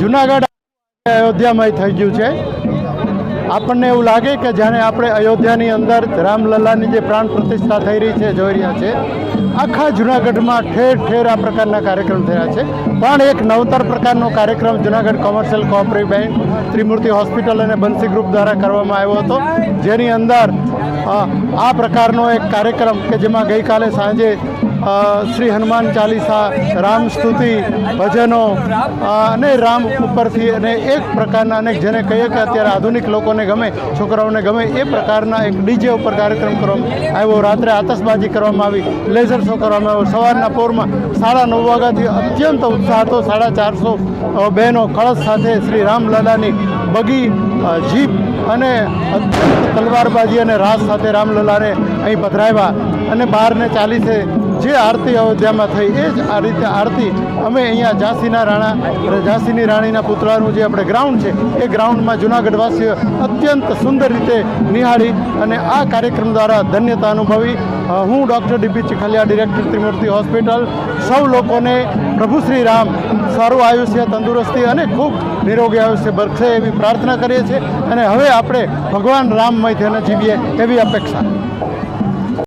જુનાગઢ અયોધ્યામય થઈ ગયું છે. આપણને એવું લાગે કે જાણે આપણે અયોધ્યાની અંદર રામલલ્લાની જે પ્રાણ પ્રતિષ્ઠા થઈ રહી છે, જોઈ રહ્યા છે. આખા જુનાગઢમાં ઠેર ઠેર આ પ્રકારના કાર્યક્રમ થયા છે. પણ એક નવતર પ્રકારનો કાર્યક્રમ Junagadh commercial cooperative bank, Trimurti hospital અને બંસી ગ્રુપ દ્વારા કરવામાં આવ્યો હતો. જેની અંદર આ પ્રકારનો એક કાર્યક્રમ કે જેમાં ગઈકાલે સાંજે શ્રી હનુમાન ચાલીસા રામ સ્તુતિ ભજનો અને રામ ઉપરથી અને એક પ્રકારના અને જેને કહીએ કે અત્યારે આધુનિક લોકોને ગમે, છોકરાઓને ગમે, એ પ્રકારના એક ડીજે ઉપર કાર્યક્રમ કરવામાં આવ્યો. રાત્રે આતશબાજી કરવામાં આવી, લેઝર શો કરવામાં આવ્યો. સવારના પોરમાં સાડા નવ વાગ્યાથી અત્યંત ઉત્સાહ હતો. સાડા ચારસો બહેનો કળશ સાથે શ્રી રામલલાની બગી જીપ અને તલવારબાજી અને રાસ સાથે રામલલાને અહીં પધરાવ્યા. અને બહારને ચાલીસે જે આરતી અયોધ્યામાં થઈ, એ જ આ રીતે આરતી અમે અહીંયા ઝાંસીના રાણા ઝાંસીની રાણીના પુતળાનું જે આપણે ગ્રાઉન્ડ છે, એ ગ્રાઉન્ડમાં જુનાગઢવાસીઓ અત્યંત સુંદર રીતે નિહાળી અને આ કાર્યક્રમ દ્વારા ધન્યતા અનુભવી. હું doctor DP Chikhaliya, director Trimurti hospital, સૌ લોકોને પ્રભુ શ્રી રામ, સારું આયુષ્ય, તંદુરસ્તી અને ખૂબ નિરોગી આયુષ્ય બરસે એવી પ્રાર્થના કરીએ છીએ અને હવે આપણે ભગવાન રામમય તેને જીવીએ એવી અપેક્ષા.